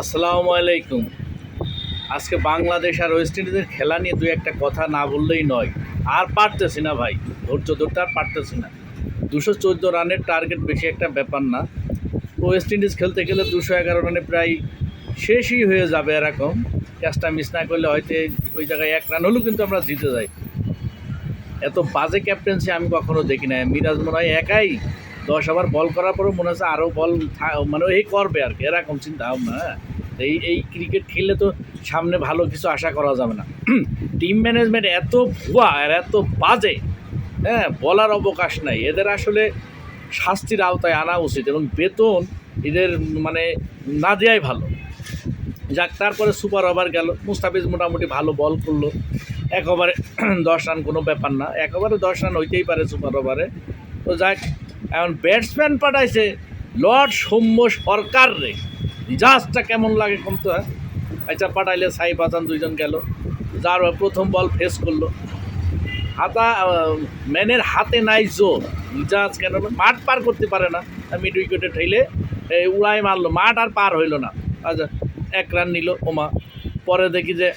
আসসালামু আলাইকুম। আজকে বাংলাদেশ আর ওয়েস্ট ইন্ডিজের খেলা নিয়ে দুই একটা কথা না বললেই নয়। আর পারতেছি না ভাই, ধৈর্য ধরতে আর পারতেছি না। দুশো চোদ্দ রানের টার্গেট বেশি একটা ব্যাপার না। ওয়েস্ট ইন্ডিজ খেলতে গেলে দুশো এগারো রানে প্রায় শেষই হয়ে যাবে এরকম। ক্যাচটা মিস না করলে হয়তো ওই জায়গায় এক রান হলেও কিন্তু আমরা জিতে যাই। এত বাজে ক্যাপ্টেন্সি আমি কখনো দেখি না মিরাজ মনে হয় একাই দশ ওভার বল করার পরেও মনে হচ্ছে আরও বল মানে এই করবে আর কি। এরকম চিন্তা ভাবনা হ্যাঁ? এই এই ক্রিকেট খেললে তো সামনে ভালো কিছু আশা করা যাবে না। টিম ম্যানেজমেন্ট এত ভুয়া আর এত বাজে হ্যাঁ বলার অবকাশ নাই। এদের আসলে শাস্তির আওতায় আনা উচিত এবং বেতন এদের মানে না দেওয়াই ভালো। যাক, তারপরে সুপার ওভার গেল। মুস্তাফিজ মোটামুটি ভালো বল করল। এক ওভারে দশ রান কোনো ব্যাপার না। এক ওভারে দশ রান হইতেই পারে সুপার ওভারে তো যাক, এখন ব্যাটসম্যান পাঠাইছে লর্ড সৌম্য সরকার রে। জাজটা কেমন লাগে কম তো? আচ্ছা পাঠাইলে সাই হাসান দুইজন গেল। যার প্রথম বল ফেস করল। হাতা ম্যানের হাতে নাই জোর। জাজ কেন মাঠ পার করতে পারে না। মিড উইকেটে ঠেলে উড়াই মারলো। মাঠ আর পার হইল না। আচ্ছা এক রান নিল ওমা। পরে দেখি যে,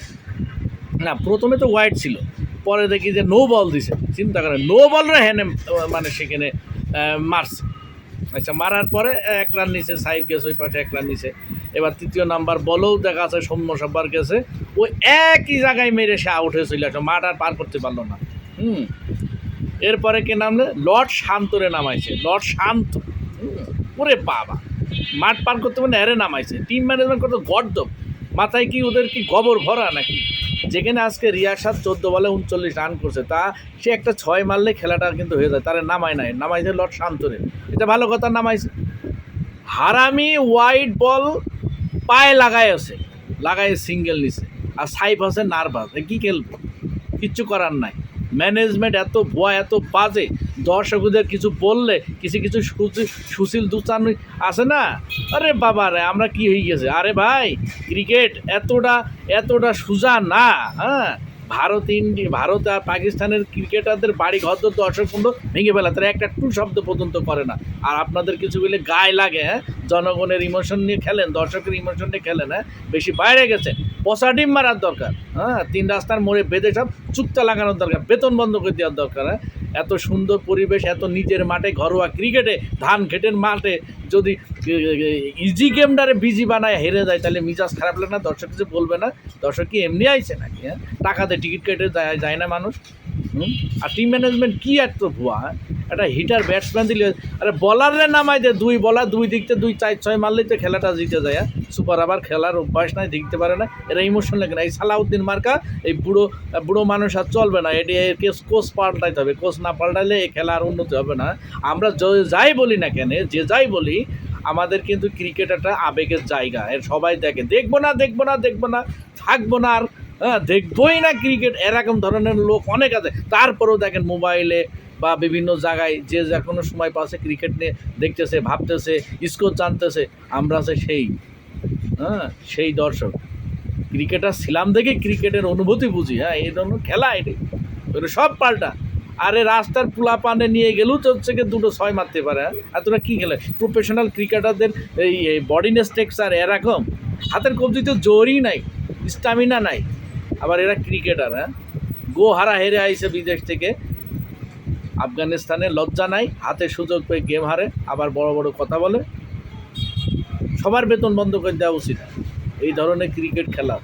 না, প্রথমে তো ওয়াইড ছিল। পরে দেখি যে নো বল দিছে। চিন্তা করেন নো বলরা হ্যানে মানে সেখানে মারছে। আচ্ছা মারার পরে এক রান নিছে সাইড গেছে ওই পাশে, এক রান নিছে। এবার তৃতীয় নাম্বার বলেও দেখা আছে সৌম্য সব্বার গেছে। ও একই জায়গায় মেরে সে আউট হয়ে চলে মাঠ আর পার করতে পারল না। হুম। এরপরে কে নামলে? লর্ড শান্তরে নামাইছে, লর্ড শান্ত। ওরে বাবা। মাঠ পার করতে মানে এরে নামাইছে। টিম ম্যানেজমেন্ট কত গর্দ মাথায় কি ওদের কি গোবর ভরা নাকি? যেখানে আজকে রিয়াসাদ চোদ্দ বলে উনচল্লিশ রান করছে, তা সে একটা ছয় মারলে খেলাটা কিন্তু হয়ে যায়, তারা নামায় নাই নামাইছে লর্ড শান্তনের এটা ভালো কথা নামাইছে হারামি হোয়াইট বল পায়ে লাগায় আছে, লাগায় সিঙ্গেল নিছে আর সাইফ আছে নার্ভাস কি খেলব? কিচ্ছু করার নাই। ম্যানেজমেন্ট এত ভুয়া, এত বাজে দর্শকদের কিছু বললে, কিছু কিছু সুশীল- দুচান আছে না? আরে বাবা রে, আমরা কি হয়ে গেছে? আরে ভাই, ক্রিকেট এতটা এতটা সোজা না হ্যাঁ? ভারত ইন্ডিয়া ভারত আর পাকিস্তানের ক্রিকেটারদের বাড়ি ঘর তো দর্শক পর্যন্ত ভেঙে ফেলা, তারা একটা টু শব্দ পর্যন্ত করে না। আর আপনাদের কিছু বলে গায়ে লাগে হ্যাঁ? জনগণের ইমোশন নিয়ে খেলেন, দর্শকের ইমোশন নিয়ে খেলেন হ্যাঁ? বেশি বাইরে গেছে, পচা ডিম মারার দরকার হ্যাঁ? তিন রাস্তার মোড়ে বেঁধে সব চুক্তা লাগানোর দরকার, বেতন বন্ধ করে দেওয়ার দরকার হ্যাঁ? এত সুন্দর পরিবেশ, এত নিজের মাঠে ঘরোয়া ক্রিকেটে ধান খেটের মাঠে যদি ইজি গেমটারে বিজি বানায়, হেরে যায়, তাহলে মিজাজ খারাপ লাগে না, দর্শক কিছু বলবে না দর্শক কি এমনি আইছে নাকি হ্যাঁ টাকাতে টিকিট কেটে যায় না মানুষ? আর টিম ম্যানেজমেন্ট কি এত ভুয়া হ্যাঁ? একটা হিটার ব্যাটসম্যান দিলে, আরে বলারে নামাই দে, দুই বলার দুই দিকতে দুই চার, ছয় মারলেই তো খেলাটা জিতে যায় হ্যাঁ? সুপার আবার খেলার অভ্যাস নাই, দেখতে পারে না। এরা ইমোশন লাগে না। এই সালাউদ্দিন মার্কা, এই বুড়ো বুড়ো মানুষ আর চলবে না। এটি কেস কোচ পাল্টাইতে হবে। কোচ না পাল্টাইলে এই খেলা আর উন্নতি হবে না। আমরা যাই বলি না কেন, যে যাই বলি, আমাদের কিন্তু ক্রিকেট একটা আবেগের জায়গা। এর সবাই দেখে, দেখব না দেখব না দেখব না, থাকব না আর হ্যাঁ দেখবই না ক্রিকেট এরকম ধরনের লোক অনেক আছে। তারপরেও দেখেন মোবাইলে বা বিভিন্ন জায়গায় যে যে কোনো সময় পাশে ক্রিকেট নিয়ে দেখতেছে, ভাবতেছে স্কোর জানতেছে, আমরা আছে সেই হ্যাঁ সেই দর্শক। ক্রিকেটার ছিলাম দেখে ক্রিকেটের অনুভূতি বুঝি হ্যাঁ এই ধরনের খেলা এটি। ওটা সব পাল্টা। আরে রাস্তার পুলা পানে নিয়ে গেলেও তো হচ্ছে গিয়ে দুটো ছয় মারতে পারে হ্যাঁ? আর তোরা কী খেলে? প্রফেশনাল ক্রিকেটারদের এই বডি স্ট্রাকচার এরকম। হাতের কবজিতে জোরই নাই স্টামিনা নাই। আবার এরা ক্রিকেটার হ্যাঁ? গো হারা হেরে আইছে বিদেশ থেকে। আফগানিস্তানে লজ্জা নাই, হাতে সুযোগ পেয়ে গেম হারে, আবার বড় বড় কথা বলে। সবার বেতন বন্ধ করে দেওয়া উচিত। এই ধরনের ক্রিকেট খেলা।